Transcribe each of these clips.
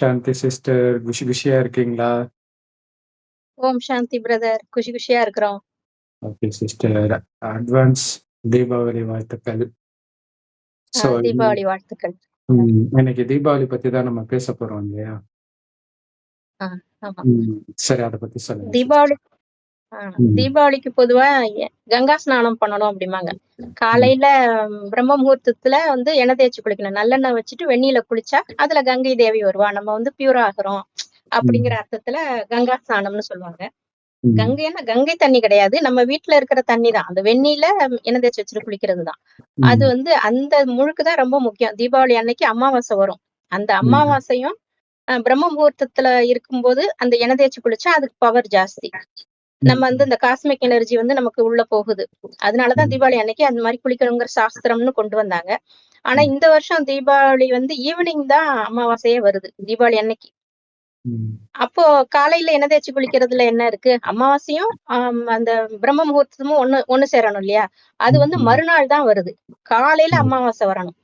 சாந்தி sister. குஷி குஷியா இருக்கீங்களா? ஓம் சாந்தி பிரதர். குஷி குஷியா இருக்கிறோம். Okay sister. அட்வான்ஸ் தீபாவளி வாழ்த்துக்கள். ஆ ஸோ தீபாவளி வாழ்த்துக்கள். ம். இன்னைக்கு தீபாவளி பத்தி தான் நம்ம பேச போறோம் இல்லையா? ஆ, ஆமா. ம். சரி அத பத்தி சொல்லுங்க சிஸ்டர். தீபாவளி. தீபாவளிக்கு பொதுவா கங்கா ஸ்நானம் பண்ணணும் அப்படிம்பாங்க. ம். காலையில பிரம்ம முகூர்த்தத்துல வந்து எண்ணெய் தேய்ச்சு குளிக்கணும். நல்லெண்ணெய் வச்சுட்டு வெந்நீர்ல குளிச்சா, அதுல கங்கை தேவி வருவா. நம்ம வந்து பியூர் ஆகுறோம். அப்படிங்கிற. அர்த்தத்துல கங்கா ஸ்நானம்னு சொல்லுவாங்க. கங்கைன்னா கங்கை தண்ணி கிடையாது. நம்ம வீட்ல இருக்கிற தண்ணி தான். அந்த வெந்நீர்ல எண்ணெய் தேய்ச்சு வச்சுட்டு குளிக்கிறது தான். அது. வந்து அந்த முழுக்கு தான் ரொம்ப முக்கியம். தீபாவளி அன்னைக்கு அமாவாசை வரும். அந்த. அமாவாசையும் பிரம்ம முகூர்த்தத்துல இருக்கும்போது அந்த எண்ணெய் தேய்ச்சு குளிச்சா அதுக்கு பவர் ஜாஸ்தி. நம்ம வந்து. இந்த காஸ்மிக் எனர்ஜி வந்து நமக்கு உள்ள போகுது. அதனால தான் ம். தீபாவளி அன்னைக்கு அந்த மாரி குளிக்கணுங்கிற சாஸ்திரம்னு கொண்டு வந்தாங்க. ஆனா. இந்த வருஷம் தீபாவளி வந்து ஈவினிங் தான் அமாவாசையே வருது. தீபாவளி அன்னைக்கு. அப்போ காலையில எண்ணெய் தேய்ச்சு குளிக்கிறதுல என்ன இருக்கு? அமாவாசையும் அந்த பிரம்ம முகூர்த்தமும் ஒண்ணு ஒண்ணு சேரணும் இல்லையா? அது வந்து. மறுநாள் தான் வருது. காலையில. அமாவாசை வரணும்.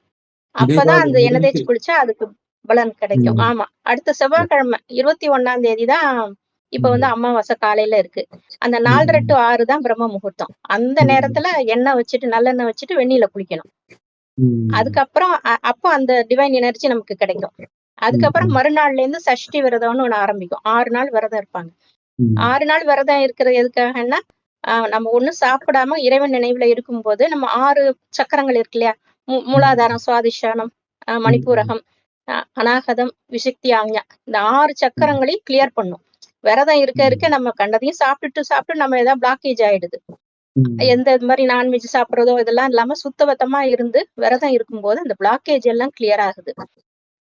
அப்பதான் அந்த எண்ணெய் தேய்ச்சு குளிச்சா அதுக்கு பலன் கிடைக்கும். ஆமா. அடுத்த செவ்வாய்க்கிழமை 21 தேதி தான் இப்ப வந்து. அமாவாசை காலையில இருக்கு. அந்த 4:30 ம். டூ 6 தான் பிரம்ம முகூர்த்தம். அந்த. நேரத்துல எண்ணெய் வச்சுட்டு நல்லெண்ணெய் வச்சுட்டு வெந்நீர்ல குளிக்கணும். அதுக்கப்புறம் அப்போ அந்த டிவைன் எனர்ஜி நமக்கு கிடைக்கும். அதுக்கப்புறம். மறுநாள்ல இருந்து சஷ்டி விரதம்னு ஒண்ணு ஆரம்பிக்கும். 6 நாள் விரதம் இருப்பாங்க. 6 நாள் விரதம் இருக்கிறது எதுக்காகன்னா, நம்ம ஒண்ணும் சாப்பிடாம இறைவன் நினைவுல இருக்கும்போது, நம்ம 6 சக்கரங்கள் இருக்கு இல்லையா? மூலாதாரம், சுவாதிஷ்டானம், அ ம். மணிப்பூரகம், அ அநாகதம், விசுக்தி, ஆக்ஞா. இந்த 6 ம். சக்கரங்களையும் கிளியர் பண்ணும். விரதம் இருக்க இருக்க. நம்ம கண்டதையும் சாப்பிட்டுட்டு சாப்பிட்டு நம்ம ஏதாவது பிளாக்கேஜ் ஆயிடுது. எந்த இது மாரி நான்வெஜ் சாப்பிடுறதோ இதெல்லாம் இல்லாம சுத்தபத்தமா இருந்து விரதம் இருக்கும்போது அந்த பிளாக்கேஜ் எல்லாம் கிளியர் ஆகுது.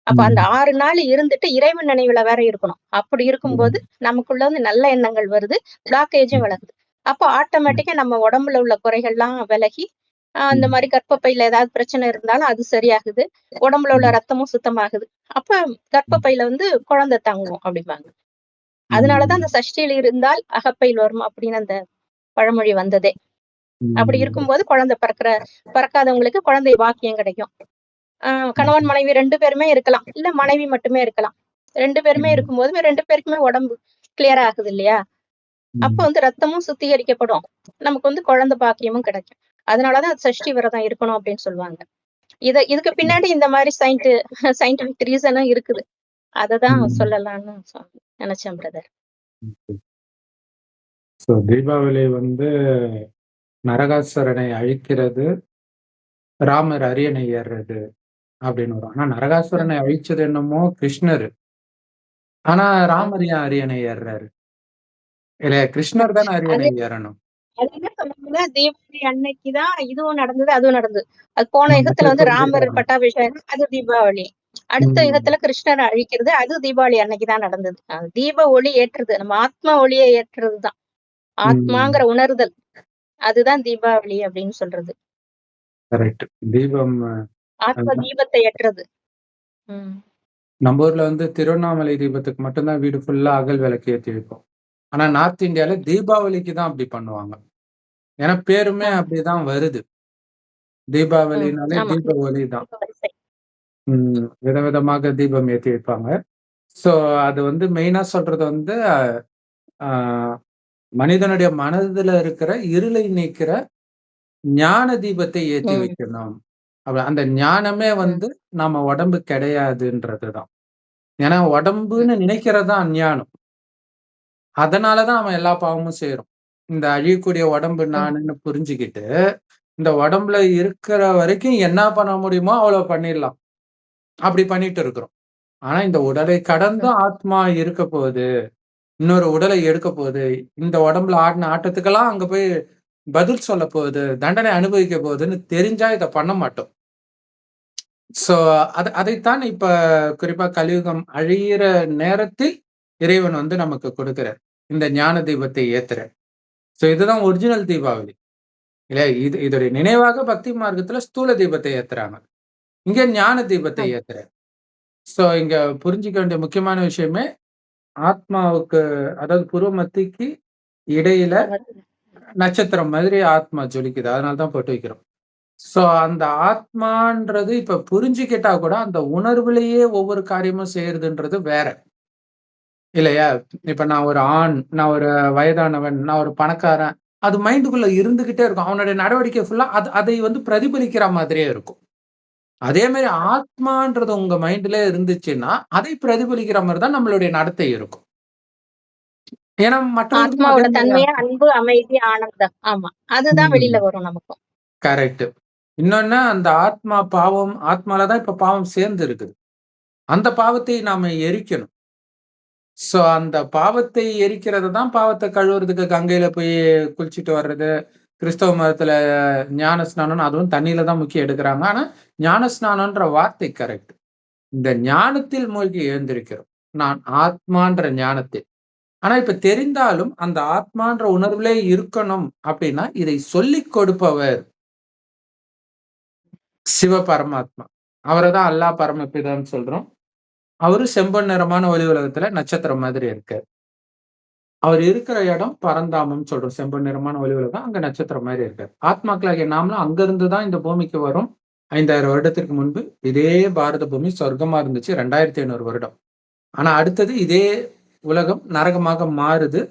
அப்ப அந்த. 6 நாள் இருந்துட்டு இறைவன் நினைவுல வேற இருக்கணும். அப்படி இருக்கும்போது. நமக்குள்ள வந்து நல்ல எண்ணங்கள் வருது. பிளாக்கேஜும். விலகுது. அப்போ. ஆட்டோமேட்டிக்கா நம்ம உடம்புல உள்ள குறைகள்லாம் விலகி, அந்த ம். மாரி கர்ப்பப்பையில ஏதாவது பிரச்சனை இருந்தாலும் அது சரியாகுது. உடம்புல உள்ள. ரத்தமும் சுத்தமாகுது. அப்ப. கர்ப்பப்பையில வந்து குழந்தை தங்கும் அப்படிம்பாங்க. அதனால தான் ம். அந்த சஷ்டியில் இருந்தால் அகப்பையில் வரும் அப்படின்னு அந்த பழமொழி வந்ததே. அப்படி. இருக்கும்போது குழந்தை பிறக்கிற பிறக்காதவங்களுக்கு குழந்தை பாக்கியம் கிடைக்கும். அ கணவன். மனைவி 2 பேருமே இருக்கலாம். இல்ல மனைவி மட்டுமே இருக்கலாம். 2 பேருமே. இருக்கும்போது 2 பேருக்குமே உடம்பு கிளியர் ஆகுது இல்லையா? அப்ப. வந்து ரத்தமும் சுத்திகரிக்கப்படும். நமக்கு வந்து குழந்தை பாக்கியமும் கிடைக்கும். அதனால தான் சஷ்டி விரதம் இருக்கணும் அப்படின்னு சொல்லுவாங்க. இத இதுக்கு. பின்னாடி இந்த மாரி சயின்ட் சயின்டிபிக் ரீசனும் இருக்குது. அததான். சொல்லலாம்னு சொ நெனச்சேன் பிரதர். ஸோ தீபாவளி வந்து நரகாசுரனை அழிக்கிறது, ராமர் அரியணை ஏறுறது அப்படின்னு வரும். ஆனா. நரகாசுரனை அழிச்சது என்னமோ கிருஷ்ணரு. ஆனா. ராமர் ஏன் அரியணை ஏறுறாரு? இல்ல கிருஷ்ணர் தானே அரியணை ஏறணும். அது என்ன சொன்னாங்கன்னா, தீபாவளி அன்னைக்கு தான் இதுவும் நடந்தது, அதுவும் நடந்தது. அது போன யுகத்துல வந்து ராமர். பட்டாபிஷேகம் அது தீபாவளி. அடுத்த. யுகத்துல கிருஷ்ணர அழிக்கிறது அது தீபாவளி அன்னைக்கு தான் நடந்தது. தீப ஒளி ஏற்றுறது. நம்ம ஆத்ம ஒளிய ஏற்றுறது தான். ஆத்மாங்கிற. உணர்தல். அதுதான் தீபாவளி அப்படின்னு சொல்றது. தீபம் ஆத்ம. தீபத்தை ஏற்றுறது. நம்ம ஊர்ல வந்து திருவண்ணாமலை தீபத்துக்கு மட்டும் தான் வீடு ஃபுல்லா அகல் விளக்கு ஏத்தி வைப்போம். ஆனா நார்த் இந்தியால தீபாவளிக்கு தான் அப்படி பண்ணுவாங்க. ஏன்னா பேருமே. அப்படிதான் வருது. தீபாவளினாலே ஒளி தான். விதவிதமாக தீபம் ஏத்தி வைப்பாங்க. ஸோ அது வந்து மெயினா சொல்றது வந்து மனிதனுடைய மனதுல இருக்கிற இருளை நீக்கிற ஞான தீபத்தை ஏத்தி ம். வைக்கணும். அந்த ஞானமே. வந்து நம்ம உடம்பு கிடையாதுன்றது தான். ஏன்னா. உடம்புன்னு நினைக்கிறது தான் அஞ்ஞானம். அதனால தான் அவன் எல்லா பாவமும் செய்றோம். இந்த அழியக்கூடிய உடம்பு. நானுன்னு புரிஞ்சுகிட்டு, இந்த உடம்புல இருக்கிற வரைக்கும் என்ன பண்ண முடியுமோ அவ்வளோ பண்ணிடலாம். அப்படி பண்ணிட்டு இருக்கிறோம். ஆனா இந்த உடலை ம். கடந்தும் ஆத்மா இருக்க போகுது. இன்னொரு உடலை எடுக்க போகுது. இந்த உடம்புல ஆடுன ஆட்டத்துக்கெல்லாம் அங்க போய் பதில் சொல்ல போகுது. தண்டனை அனுபவிக்க போகுதுன்னு தெரிஞ்சா இத பண்ண மாட்டோம். ஸோ அத அதைத்தான் இப்ப குறிப்பா கலியுகம் அழியிற நேரத்தில் இறைவன் வந்து நமக்கு கொடுக்கிறார். இந்த ஞான தீபத்தை ஏத்துறார். ஸோ இதுதான் ஒரிஜினல் தீபாவளி. இல்ல இது இதோடைய நினைவாக பக்தி மார்க்கத்துல ஸ்தூல தீபத்தை ஏத்துறாங்க. இங்க ஞான தீபத்தை. ஏத்துறார். ஸோ இங்க புரிஞ்சுக்க வேண்டிய முக்கியமான விஷயமே, ஆத்மாவுக்கு அதாவது புருவ மத்திக்கு இடையில நட்சத்திரம் மாதிரி ஆத்மா ஜொலிக்குது. அதனால தான் பொட்டு வைக்கிறோம். ஸோ அந்த ஆத்மான்றது இப்ப புரிஞ்சுக்கிட்டா கூட அந்த உணர்வுலயே ஒவ்வொரு காரியமும் செய்யறதுன்றது வேற. இல்லையா? இப்ப நான் ஒரு ஆண், நான் ஒரு வயதானவன், நான் ஒரு பணக்காரன். அது மைண்டுக்குள்ள இருந்துகிட்டே இருக்கும். அவனுடைய நடவடிக்கை ஃபுல்லா அது அதை வந்து பிரதிபலிக்கிற மாதிரியே இருக்கும். அதே மாரி ஆத்மான்றது உங்க மைண்ட்ல இருந்துச்சுன்னா, அதை பிரதிபலிக்கிற மாரி தான் நம்மளுடைய நடத்தை இருக்கும். ஏன்னா மாரி தன்மையே தான். அன்பு, அமைதி, ஆனந்தம். ஆமா. அதுதான் வெளியில. வரும் நமக்கும். கரெக்ட். இன்னொன்னு அந்த ஆத்மா பாவம் ஆத்மால தான் இப்ப பாவம் சேர்ந்து இருக்குது. அந்த பாவத்தை நாம எரிக்கணும். ஸோ அந்த பாவத்தை எரிக்கிறது தான் பாவத்த கழுவுறதுக்கு கங்கையில போய் குளிச்சுட்டு வர்றது. கிறிஸ்தவ மதத்துல ஞான ஸ்நானம் அதுவும் தண்ணியில தான் முக்கியம் எடுக்கிறாங்க ஆனா, ஞான ஸ்நானன்ற வார்த்தை கரெக்ட். இந்த ஞானத்தில் மூழ்கி எழுந்திருக்கிறோம். நான் ஆத்மான்ற ஞானத்தில். ஆனா இப்ப தெரிந்தாலும் அந்த ஆத்மான்ற உணர்விலே இருக்கணும் அப்படின்னா, இதை சொல்லிக் கொடுப்பவர் சிவ பரமாத்மா. அவரை தான் அல்லாஹ் பரமபிதான்னு சொல்றோம். அவரு செம்பொன் நிறமான ஒளி உலகத்துல நட்சத்திரம் மாதிரி இருக்காரு. அவர் இருக்கிற இடம் பரந்தாமம்னு சொல்றோம். செம்பு நிறமான ஒளி உலகம். அங்க நட்சத்திரம் மாதிரி இருக்காரு. ஆத்மாக்களாகிய நாமளும் அங்கிருந்து தான் இந்த பூமிக்கு வரும் ஐந்தாயிரம் வருடத்திற்கு முன்பு இதே பாரத பூமி சொர்க்கமா இருந்துச்சு 2500 வருடம். ஆனா அடுத்தது இதே உலகம் நரகமாக மாறுது.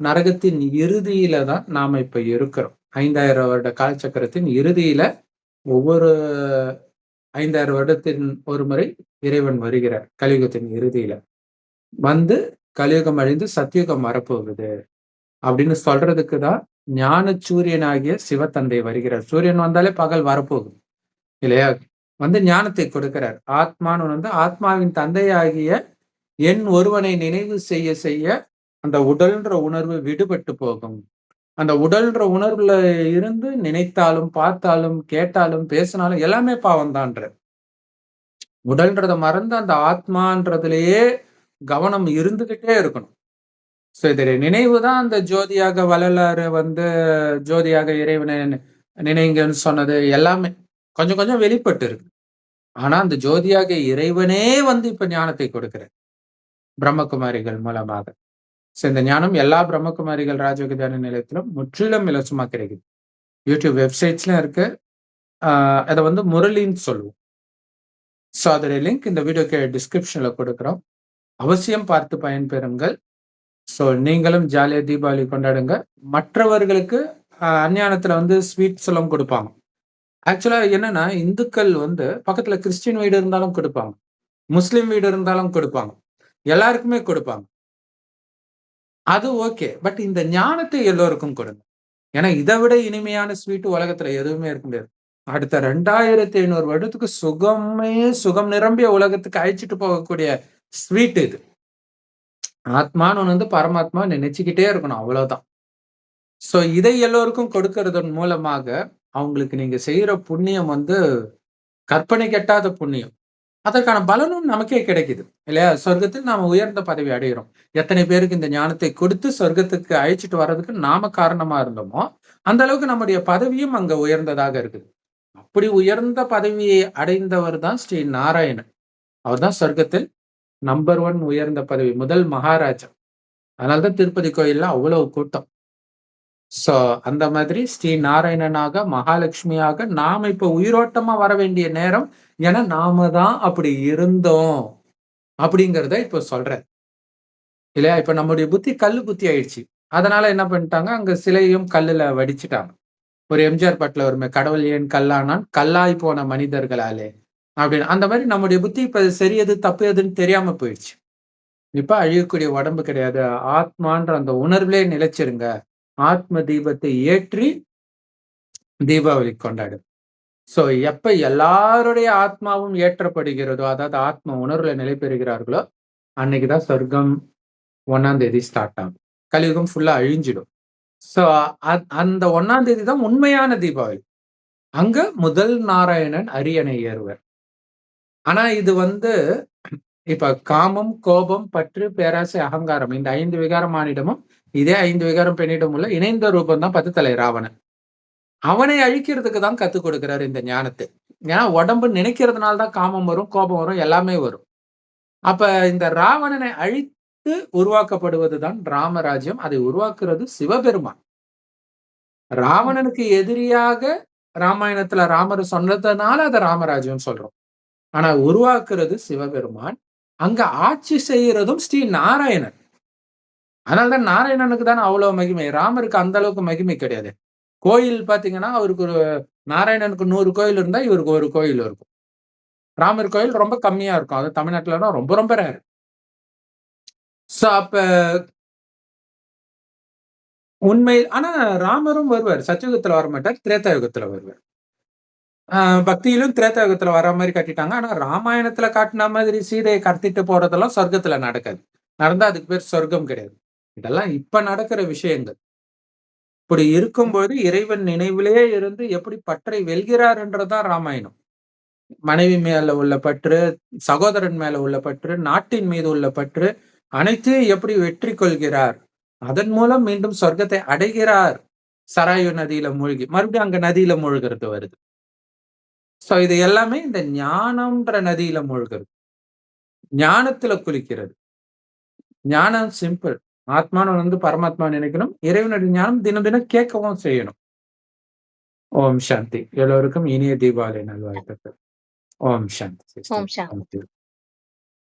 நரகத்தின் இறுதியில தான் நாம இப்ப இருக்கிறோம். 5000 வருட காலச்சக்கரத்தின் இறுதியில ஒவ்வொரு 5000 வருடத்தின் ஒரு முறை இறைவன் வருகிறார். கலியுகத்தின் இறுதியில. வந்து கலியுகம் அழிந்து சத்தியுகம் வரப்போகுது. அப்படின்னு சொல்றதுக்கு தான் ஞான சூரியனாகிய சிவத்தந்தை வருகிறார். சூரியன் வந்தாலே பகல் வரப்போகுது. இல்லையா? வந்து ஞானத்தை கொடுக்கிறார். ஆத்மான்னு வந்து ஆத்மாவின் தந்தையாகிய என் ஒருவனை நினைவு செய்ய செய்ய அந்த உடல்ன்ற உணர்வு விடுபட்டு போகும். அந்த உடல்ன்ற உணர்வுல இருந்து நினைத்தாலும், பார்த்தாலும், கேட்டாலும், பேசினாலும் எல்லாமே பாவம் உடல்ன்றத மறந்து அந்த ஆத்மான்றதுலயே கவனம் இருந்துகிட்டே இருக்கணும். ஸோ இதோடைய நினைவு தான் அந்த ஜோதியாக வள்ளலாறு வந்து ஜோதியாக இறைவனை நினைங்கன்னு சொன்னது எல்லாமே. கொஞ்சம் கொஞ்சம் வெளிப்பட்டு இருக்கு. ஆனா அந்த ஜோதியாக இறைவனே வந்து இப்ப ஞானத்தை கொடுக்கிறார். பிரம்மகுமாரிகள் மூலமாக. ஸோ இந்த ஞானம் எல்லா பிரம்மகுமாரிகள் ராஜயோக தியான நிலையத்திலும் முற்றிலும் இலவசமா கிடைக்குது. யூடியூப் வெப்சைட்ஸ்லாம் இருக்கு. அதை வந்து முரளின்னு சொல்லுவோம். ஸோ அதோடைய லிங்க் இந்த வீடியோக்கு டிஸ்கிரிப்ஷனில் கொடுக்குறோம் அவசியம் பார்த்து பயன்பெறுங்கள். ஸோ நீங்களும் ஜாலியா தீபாவளி கொண்டாடுங்க. மற்றவர்களுக்கு அஞ்ஞானத்தில் வந்து ஸ்வீட்ஸ் எல்லாம் கொடுப்பாங்க. ஆக்சுவலா என்னன்னா, இந்துக்கள் வந்து பக்கத்துல கிறிஸ்டின் வீடு இருந்தாலும் கொடுப்பாங்க. முஸ்லீம் வீடு இருந்தாலும் கொடுப்பாங்க. எல்லாருக்குமே கொடுப்பாங்க. அது ஓகே. பட் இந்த ஞானத்தை எல்லோருக்கும் கொடுங்க. ஏன்னா இதை விட இனிமையான ஸ்வீட் உலகத்துல எதுவுமே இருக்க முடியாது. அடுத்த 2500 வருடத்துக்கு சுகமே சுகம் நிரம்பிய உலகத்துக்கு அழைச்சிட்டு போகக்கூடிய ஸ்வீட் இது. ஆத்மான்னு ஒன்று வந்து பரமாத்மா நினைச்சுக்கிட்டே இருக்கணும். அவ்வளவுதான். ஸோ இதை எல்லோருக்கும் கொடுக்கறதன் மூலமாக, அவங்களுக்கு நீங்க செய்யற புண்ணியம் வந்து கற்பனை கெட்டாத புண்ணியம். அதற்கான பலனும் நமக்கே கிடைக்குது. இல்லையா? சொர்க்கத்தில் நாம உயர்ந்த பதவி அடைகிறோம். எத்தனை பேருக்கு இந்த ஞானத்தை கொடுத்து சொர்க்கத்துக்கு அழைச்சிட்டு வர்றதுக்கு நாம காரணமா இருந்தோமோ, அந்த அளவுக்கு நம்முடைய பதவியும் அங்க உயர்ந்ததாக இருக்குது. அப்படி உயர்ந்த பதவியை அடைந்தவர் தான் ஸ்ரீ நாராயணன். அவர் தான் சொர்க்கத்தில் நம்பர் ஒன் உயர்ந்த பதவி. முதல் மகாராஜா. அதனால தான் திருப்பதி கோயில்ல அவ்வளவு கூட்டம். ஸோ அந்த மாதிரி ஸ்ரீ நாராயணனாக, மகாலட்சுமியாக நாம இப்ப உயிரோட்டமா வர வேண்டிய நேரம். ஏன்னா நாம தான் அப்படி இருந்தோம். அப்படிங்கிறத இப்ப சொல்றார். இல்லையா? இப்ப நம்முடைய புத்தி கல்லு புத்தி ஆயிடுச்சு. அதனால என்ன பண்ணிட்டாங்க, அங்க சிலையும் கல்லுல வடிச்சிட்டாங்க ஒரு எம்ஜிஆர் பாட்டுல வருமே, கடவுள் ஏன் கல்லானான்? கல்லாய் போன மனிதர்களாலே. அப்படின்னு. அந்த மாதிரி நம்முடைய புத்தி இப்ப சரி எது, தப்பு எதுன்னு தெரியாம போயிடுச்சு. இப்ப அழியக்கூடிய உடம்பு கிடையாது. ஆத்மான்ற அந்த உணர்விலே நிலைச்சிருங்க. ஆத்ம தீபத்தை ஏற்றி தீபாவளி கொண்டாடு ஸோ எப்ப எல்லாருடைய ஆத்மாவும் ஏற்றப்படுகிறதோ, அதாவது ஆத்ம உணர்வுல நிலை பெறுகிறார்களோ, அன்னைக்கு தான் சொர்க்கம் ஒன்னாம் தேதி ஸ்டார்ட் ஆகும். கலியுகம் ஃபுல்லா அழிஞ்சிடும். ஸோ அந் அந்த ஒன்னாம் தேதி தான் உண்மையான தீபாவளி. அங்க முதல் நாராயணன் அரியணை ஏறுவர். ஆனா இது வந்து இப்ப காமம், கோபம், பற்று, பேராசை, அகங்காரம் இந்த 5 விகாரமானிடமும் இதே ஐந்து விகாரம் பெண்ணிடம் உள்ள இணைந்த ரூபம் தான் 10 தலை ராவணன். அவனை அழிக்கிறதுக்கு தான் கத்துக் கொடுக்கிறார் இந்த ஞானத்தை. ஏன்னா உடம்பு நினைக்கிறதுனால தான் காமம் வரும், கோபம் வரும், எல்லாமே வரும். அப்ப இந்த ராவணனை அழித்து உருவாக்கப்படுவது தான் ராமராஜ்யம். அதை உருவாக்குறது சிவபெருமான். ராவணனுக்கு எதிரியாக ராமாயணத்துல ராமர் சொன்னதுனால அதை ராமராஜ்யம் சொல்றோம் ஆனா உருவாக்குறது சிவபெருமான் அங்க ஆட்சி செய்யறதும் ஸ்ரீ நாராயணன். அதனால்தான் நாராயணனுக்கு தானே அவ்வளவு மகிமை. ராமருக்கு அந்த அளவுக்கு மகிமை கிடையாது. கோயில் பாத்தீங்கன்னா அவருக்கு ஒரு நாராயணனுக்கு நூறு கோயில் இருந்தா இவருக்கு ஒரு கோயில் இருக்கும். ராமர் கோயில் ரொம்ப கம்மியா இருக்கும். அது தமிழ்நாட்டுலனா ரொம்ப ரொம்ப ரேர் சோ அப்ப உண்மை ஆனா ராமரும் வருவார். சத்தியுகத்துல வர மாட்டார் திரேதாயுகத்துல வருவார். பக்தியிலும் திரேதாயுகத்துல வர மாதிரி கட்டிட்டாங்க. ஆனா ராமாயணத்துல காட்டின மாதிரி சீதையை கடத்திட்டு போறதெல்லாம் சொர்க்கத்துல நடக்காது. நடந்தா அதுக்கு பேர் சொர்க்கம் கிடையாது. இதெல்லாம் இப்ப நடக்கிற விஷயங்கள். இப்படி இருக்கும்போது இறைவன் நினைவிலேயே இருந்து எப்படி பற்றை வெல்கிறார்ன்றதுதான் ராமாயணம். மனைவி மேல உள்ள பற்று சகோதரன் மேல உள்ள பற்று நாட்டின் மீது உள்ள பற்று அனைத்தையும் எப்படி வெற்றி கொள்கிறார்? அதன் மூலம் மீண்டும் சொர்க்கத்தை அடைகிறார். சராயு நதியில மூழ்கி மறுபடியும் அங்க நதியில மூழ்கிறது வருது. சோ இது எல்லாமே இந்த ஞானம்ன்ற நதியில மூழ்கிறது. ஞானத்துல குளிக்கிறது. ஞானம் சிம்பிள் ஆத்மானு வந்து பரமாத்மா நினைக்கணும். இறைவனுடைய ஞானம் தினம் தினம் கேட்கவும் செய்யணும். ஓம் சாந்தி. எல்லோருக்கும் இனிய தீபாவளி நல்வாழ்த்துக்கள். ஓம் சாந்தி ஓம் சாந்தி.